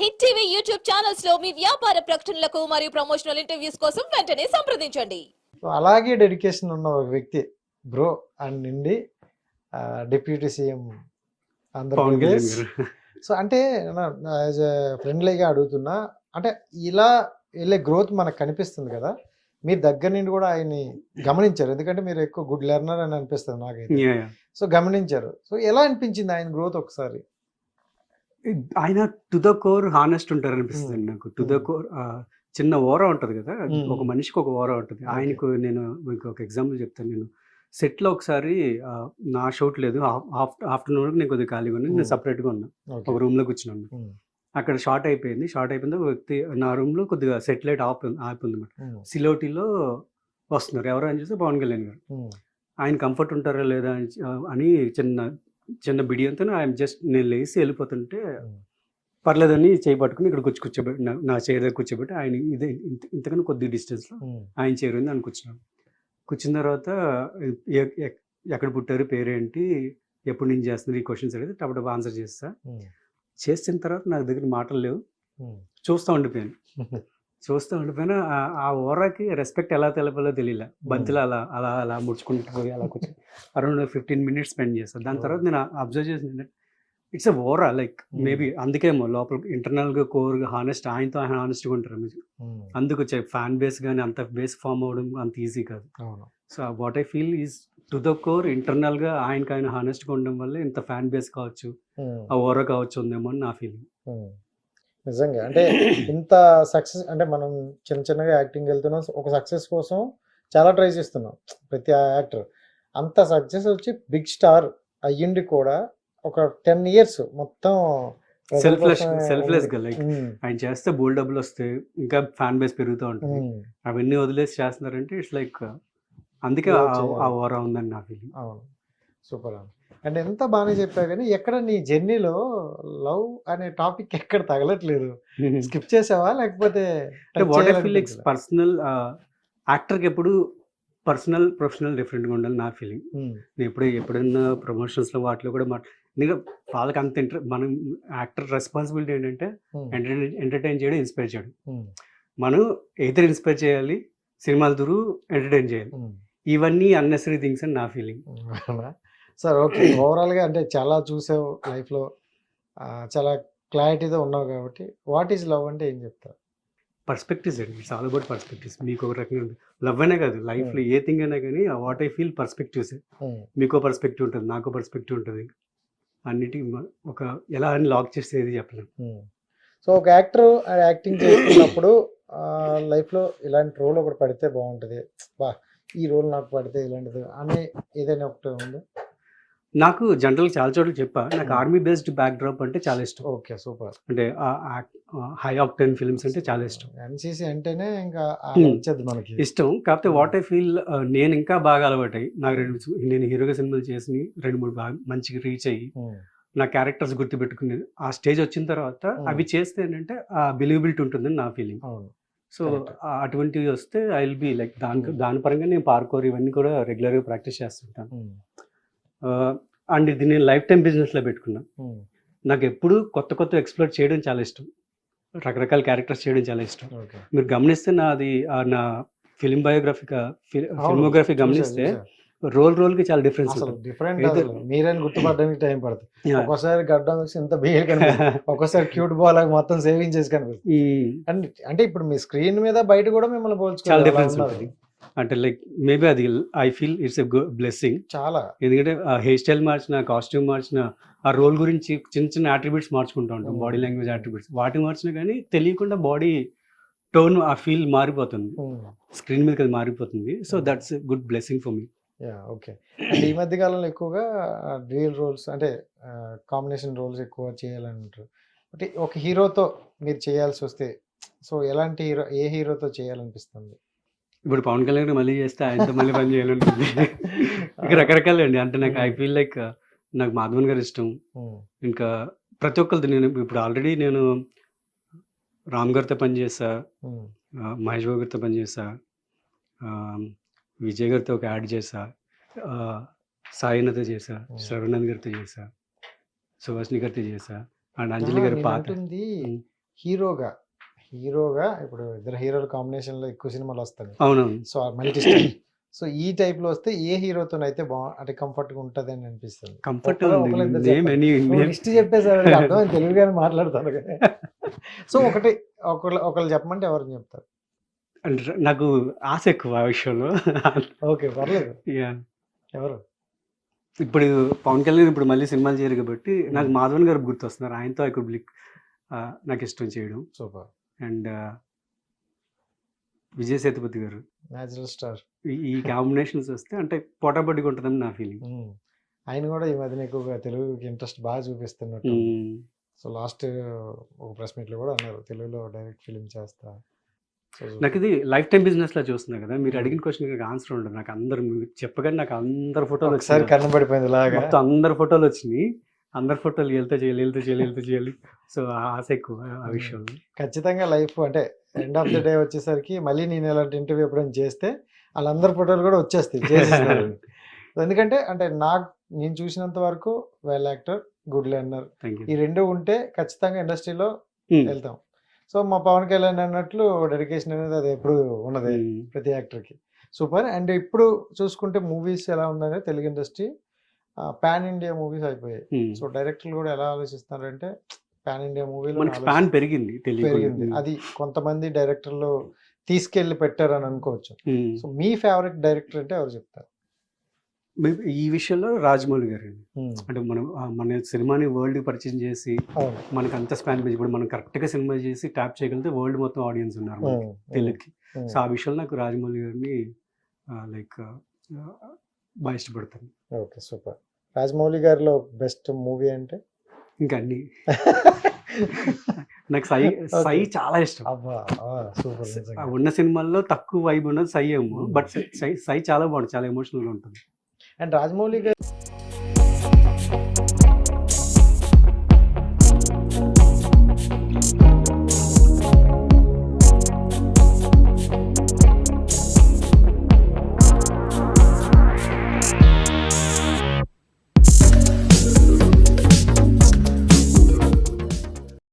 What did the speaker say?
Hit TV YouTube ఛానల్స్లో మీ వ్యాపార ప్రకటనలకు మరియు ప్రమోషనల్ ఇంటర్వ్యూస్ కోసం వెంటనే సంప్రదించండి. సో అలాగే డెడికేషన్ ఉన్న ఒక వ్యక్తి బ్రో అండ్ నుండి డిప్యూటీ సీఎం ఆంధ్రప్రదేశ్. సో అంటే యాజ్ ఎ ఫ్రెండ్లీగా అడుగుతున్నా అంటే ఇలా వెళ్ళే గ్రోత్ మనకు కనిపిస్తుంది కదా మీరు దగ్గర నుండి కూడా ఆయన్ని గమనించారు. ఎందుకంటే మీరు ఎక్కువ గుడ్ లెర్నర్ అని అనిపిస్తుంది నాకైతే. సో గమనించారు. సో ఎలా అనిపించింది ఆయన గ్రోత్ ఒకసారి? ఆయన టు ద కోర్ హానెస్ట్ ఉంటారు అనిపిస్తుంది. నాకు. To the. కోర్ చిన్న ఓరా ఉంటది కదా. ఒక మనిషికి ఒక ఓరా ఉంటుంది. ఆయనకు నేను మీకు ఒక ఎగ్జాంపుల్ చెప్తాను నేను. సెట్లో ఒకసారి నా షూట్ లేదు. ఆఫ్టర్నూన్ వరకు నేను కొద్దిగా ఖాళీగా ఉన్నా నేను Hmm. సపరేట్గా ఉన్నా ఒక రూమ్లో కూర్చున్నాను అక్కడ షార్ట్ అయిపోయింది. షార్ట్ అయిపోయింది. ఒక వ్యక్తి నా రూమ్లో కొద్దిగా సెట్ లైట్ ఆఫ్ ఆపి ఉంది అనమాట సిలోటిలో వస్తున్నారు. ఎవరు అని చూస్తే పవన్ కళ్యాణ్ గారు. ఆయన కంఫర్ట్ ఉంటారా లేదా అని చిన్న చిన్న బిడియంతో ఆయన జస్ట్ నేను లేచి వెళ్ళిపోతుంటే పర్లేదని చేయి పట్టుకుని ఇక్కడ కూర్చో కూర్చోబెట్టి నా- చైర్ దగ్గర కూర్చోబెట్టి ఆయన ఇదే ఇంత ఇంతకన్నా కొద్ది డిస్టెన్స్లో ఆయన చైర్ ఉంది అని కూర్చున్నాను కూర్చున్న తర్వాత ఎక్కడ పుట్టారు పేరేంటి ఎప్పుడు నేను చేస్తున్నారు ఈ క్వశ్చన్స్ అడిగితే టపటప్ ఆన్సర్ చేస్తా. చేసిన తర్వాత నాకు దగ్గర మాటలు లేవు. చూస్తూ ఉండిపోయాను. చూస్తూ ఉండిపోయినా ఆ- ఓరాకి రెస్పెక్ట్ ఎలా తెలపాలో తెలియలే బంతిలో అలా అలా అలా ముడుచుకుంటూ పోయి అలా కూర్చొని అరౌండ్ ఫిఫ్టీన్ మినిట్స్ స్పెండ్ చేస్తాను దాని తర్వాత నేను అబ్జర్వ్ చేసిన it's a Vora like. Maybe అందుకేమో లోపల ఇంటర్నల్గా కోర్గా హానెస్ట్ ఆయనతో ఆయన హానెస్ట్గా ఉంటారు మీరు. అందుకు ఫ్యాన్ బేస్ కానీ అంత బేస్ ఫామ్ అవ్వడం అంత ఈజీ కాదు. So what I feel is to the core ఇంటర్నల్గా ఆయనకి ఆయన హానెస్ట్గా ఉండడం వల్ల ఇంత ఫ్యాన్ బేస్ కావచ్చు ఆ ఓరా కావచ్చు ఉందేమో అని నా ఫీలింగ్. నిజంగా. అంటే ఇంత సక్సెస్ అంటే మనం చిన్న చిన్నగా యాక్టింగ్ వెళ్తున్నాం ఒక సక్సెస్ కోసం చాలా ట్రై చేస్తున్నాం ప్రతి యాక్టర్. అంత సక్సెస్ వచ్చి బిగ్ స్టార్ అయ్యిండి కూడా ఒక టెన్ ఇయర్స్ మొత్తం సెల్ఫ్లెస్ సెల్ఫ్లెస్. గా లైక్ ఆయన చేస్తే బోల్ డబ్బులు వస్తాయి ఇంకా ఫ్యాన్ బేస్ పెరుగుతూ ఉంటుంది. అవన్నీ వదిలేసి చేస్తున్నారంటే ఇట్స్ లైక్ అందుకే ఆ- ఓరా ఉందని నా ఫీలింగ్ అవును. సూపర్ అండి. అంటే ఎంత బాగానే చెప్పావు కానీ ఎక్కడ నీ జర్నీలో లవ్ అనే టాపిక్ ఎక్కడ తగలట్లేదు? స్కిప్ చేసావా? లేకపోతే లైక్? పర్సనల్ యాక్టర్కి ఎప్పుడు పర్సనల్ ప్రొఫెషనల్ డిఫరెంట్గా ఉండాలి నా ఫీలింగ్. నేను ఎప్పుడు ఎప్పుడైనా ప్రమోషన్స్లో వాటిలో కూడా మాట్లా వాళ్ళకి అంత ఇంటర్ మనం యాక్టర్ రెస్పాన్సిబిలిటీ ఏంటంటే ఎంటర్టైన్ ఎంటర్టైన్ చేయడం ఇన్స్పైర్ చేయడం. మనం ఎయితర్ ఇన్స్పైర్ చేయాలి సినిమాల త్రూ ఎంటర్టైన్ చేయాలి. ఇవన్నీ అన్నెసరీ థింగ్స్ అని నా ఫీలింగ్? Sir okay. ఓవరాల్గా అంటే చాలా చూసావు లైఫ్లో. చాలా క్లారిటీతో ఉన్నావు కాబట్టి. వాట్ ఈజ్ లవ్ అంటే ఏం చెప్తారు? పర్స్పెక్టివ్స్ అండి. It's all about perspectives. మీకు ఒక రకంగా ఉంది లవ్ అనే కాదు. లైఫ్లో ఏ థింగ్ అయినా కానీ వాట్ ఐ ఫీల్ పర్స్పెక్టివ్స్. మీకో పర్స్పెక్టివ్ ఉంటుంది నాకో పర్స్పెక్టివ్ ఉంటుంది. అన్నిటి మ- ఒక ఎలా అని లాక్ చేసేది చెప్పలేను ఉమ్. సో ఒక యాక్టర్ యాక్టింగ్ చేస్తున్నప్పుడు లైఫ్లో ఇలాంటి రోల్ ఒకటి పడితే బాగుంటుంది. బా ఈ రోల్ నాకు పడితే ఇలాంటిది అని ఏదైనా ఒకటి ఉంది? నాకు జనరల్ చాలా చోట్ల చెప్పా నాకు Hmm. Army based backdrop అంటే చాలా ఇష్టం ఓకే సూపర్ అంటే హై ఆక్టెన్ ఫిల్మ్స్ అంటే చాలా ఇష్టం ఎన్సీసీ అంటేనే ఇంకా Hmm. మనకి ఇష్టం కాకపోతే Hmm. వాట్ ఐ ఫీల్ నేను ఇంకా బాగా అలవాటై నాకు రెండు నేను హీరోగా సినిమాలు చేసి రెండు మూడు బాగా మంచిగా రీచ్ అయ్యి ఉమ్, నా క్యారెక్టర్స్ గుర్తుపెట్టుకుని ఆ స్టేజ్ వచ్చిన తర్వాత Hmm. అవి చేస్తే ఏంటంటే ఆ బిలీవబిలిటీ ఉంటుందని నా ఫీలింగ్ సో. అటువంటివి వస్తే ఐ విల్ బి లైక్ దాని Hmm. దాని పరంగా నేను పార్కోర్ ఇవన్నీ కూడా రెగ్యులర్గా ప్రాక్టీస్ చేస్తుంటాను అండ్ ఇది నేను లైఫ్ టైం బిజినెస్లో పెట్టుకున్నా. ఉమ్, నాకు ఎప్పుడు కొత్త కొత్త ఎక్స్ప్లోర్ చేయడం చాలా ఇష్టం. రకరకాల క్యారెక్టర్స్ చేయడం చాలా ఇష్టం. మీరు గమనిస్తే నాది నా ఫిలిం బయోగ్రఫిక్ అవును, ఫిల్మోగ్రఫీ గమనిస్తే. రోల్ రోల్కి చాలా డిఫరెన్స్ డిఫరెంట్ మీరని గుర్తుపడడానికి టైం పడుతుంది. ఒక్కోసారి గడ్డం ఇంత బిహేవ్ ఒక్కోసారి క్యూట్ బాల్ మొత్తం సేవింగ్ చేసి కనిపిస్తుంది. అంటే ఇప్పుడు మీ స్క్రీన్ మీద బయట కూడా మిమ్మల్ని చాలా పోల్చుకోవాలి డిఫరెన్స్ ఉంటుంది. అంటే లైక్ మేబీ అది I feel it's a blessing చాలా. ఎందుకంటే ఆ హెయిర్ స్టైల్ మార్చిన కాస్ట్యూమ్ మార్చిన ఆ రోల్ గురించి చిన్న చిన్న అట్రిబ్యూట్స్ మార్చుకుంటూ ఉంటాం. బాడీ లాంగ్వేజ్ అట్రిబ్యూట్స్ వాటిని మార్చినా కానీ తెలియకుండా బాడీ టోన్ ఆ ఫీల్ మారిపోతుంది. స్క్రీన్ మీదకి అది మారిపోతుంది. So. That's good blessing for me yeah okay ఈ మధ్య కాలంలో ఎక్కువగా రియల్ రోల్స్ అంటే కాంబినేషన్ రోల్స్ ఎక్కువ చేయాలని అంటారు అంటే ఒక హీరోతో మీరు చేయాల్సి వస్తే సో ఎలాంటి హీరో ఏ హీరోతో చేయాలనిపిస్తుంది? ఇప్పుడు పవన్ కళ్యాణ్ మళ్ళీ చేస్తే ఆయనతో మళ్ళీ పని చేయాలంటుంది ఇక రకరకాలు అండి. అంటే నాకు ఐ ఫీల్ లైక్ నాకు మాధవన్ గారు ఇష్టం. ఇంకా ప్రతి ఒక్కరిది నేను ఇప్పుడు ఆల్రెడీ నేను రామ్ గారితో పనిచేసా మహేష్ బాబు గారితో పనిచేసా విజయ్ గారితో ఒక యాడ్ చేసా సాయినతో చేసా. శ్రవణంద్ గారితో చేసా సుభాష్ని గారితో చేసా అండ్ అంజలి గారి నేను పాత అంటుంది ఉమ్. హీరోగా. హీరోగా ఇప్పుడు ఇద్దరు హీరోల కాంబినేషన్లో ఎక్కువ సినిమాలు వస్తాయి. అవునవును. సో మల్టీ సో ఈ టైప్లో వస్తే ఏ హీరోతో అయితే బా అంటే కంఫర్ట్గా ఉంటది అని అనిపిస్తుంది కంఫర్ట్ లిస్ట్ చెప్పేసారు అర్థం తెలుగుగానే మాట్లాడతాను సో ఒకటి ఒకళ్ళు ఒకళ్ళు చెప్పమంటే ఎవరిని చెప్తారు? అంటే నాకు ఆశ ఎక్కువ ఆ విషయంలో. ఓకే పర్లేదు. ఎవరు? ఇప్పుడు పవన్ కళ్యాణ్ ఇప్పుడు మళ్ళీ సినిమాలు చేయరు కాబట్టి నాకు. మాధవన్ గారు గుర్తొస్తున్నారు. ఆయనతో ఐ కుడ్ బ్లిక్ నాకు ఇష్టం చేయడం. సూపర్. అండ్ విజయ్ సేతుపతి గారు. Natural star. ఈ- కాంబినేషన్స్ వస్తే అంటే పోటాపోటీగా ఉంటుందని నా ఫీలింగ్. ఆయన కూడా ఈ మధ్యన ఎక్కువగా తెలుగుకి ఇంట్రెస్ట్ బాగా చూపిస్తున్నట్టు. సో లాస్ట్ ఒక ప్రెస్ మీట్లో కూడా అన్నారు తెలుగులో డైరెక్ట్ ఫిలిం చేస్తా. నాకు ఇది లైఫ్ టైం బిజినెస్ లా చూస్తున్నా కదా మీరు. అడిగిన క్వశ్చన్ ఆన్సర్ ఉండదు. నాకు అందరు చెప్పగానే నాకు అందరు ఫోటోలు ఒకసారి మొత్తం అందరు ఫోటోలు వచ్చినాయి. అందరు ఫోటోలు వెళ్తే చేయాలి వెళ్తే చేయాలి వెళ్తే చేయాలి. సో ఆశ ఎక్కువ ఆ విషయంలో. ఖచ్చితంగా లైఫ్ అంటే ఎండ్ ఆఫ్ ద డే వచ్చేసరికి మళ్ళీ నేను ఇలాంటి ఇంటర్వ్యూ ఎప్పుడైనా చేస్తే వాళ్ళందరి ఫోటోలు కూడా వచ్చేస్తాయి ఎందుకంటే అంటే నాకు నేను చూసినంత వరకు వెల్ యాక్టర్ గుడ్ లెర్నర్ ఈ రెండు ఉంటే ఖచ్చితంగా ఇండస్ట్రీలో. వెళ్తాం. సో మా పవన్ కళ్యాణ్ అన్నట్లు డెడికేషన్ అనేది అది ఎప్పుడు ఉన్నది ప్రతి యాక్టర్కి సూపర్. అండ్ ఇప్పుడు చూసుకుంటే మూవీస్ ఎలా ఉందనేది Telugu industry pan India movies అయిపోయాయి. సో డైరెక్టర్లు కూడా ఎలా ఆలోచిస్తున్నారంటే పాన్ ఇండియా మూవీలో స్పాన్ పెరిగింది పెరిగింది. అది కొంతమంది డైరెక్టర్లు తీసుకెళ్ళి పెట్టారని అనుకోవచ్చు. సో మీ ఫేవరెట్ డైరెక్టర్ అంటే ఎవరు చెప్తారు? ఈ విషయంలో రాజమౌళి గారు అండి. అంటే మనం మన సినిమాని వరల్డ్ పరిచయం చేసి మనకి అంత స్పాన్ బేస్ ఇప్పుడు మనం కరెక్ట్గా సినిమా చేసి ట్యాప్ చేయగలిగితే వరల్డ్ మొత్తం ఆడియన్స్ ఉన్నారు తెలుగుకి. సో ఆ విషయంలో నాకు రాజమౌళి గారిని లైక్ బాగా ఇష్టపడతాను. Okay super. రాజమౌళి గారిలో బెస్ట్ మూవీ అంటే ఇంకా అన్ని. నాకు సై సై చాలా ఇష్టం. అబ్బా సూపర్ ఉన్న సినిమాల్లో తక్కువ వైబ్ ఉన్నది సై ఏమో. బట్ సై. సై చాలా బాగుంటుంది చాలా ఎమోషనల్గా ఉంటుంది. అండ్ రాజమౌళి గారు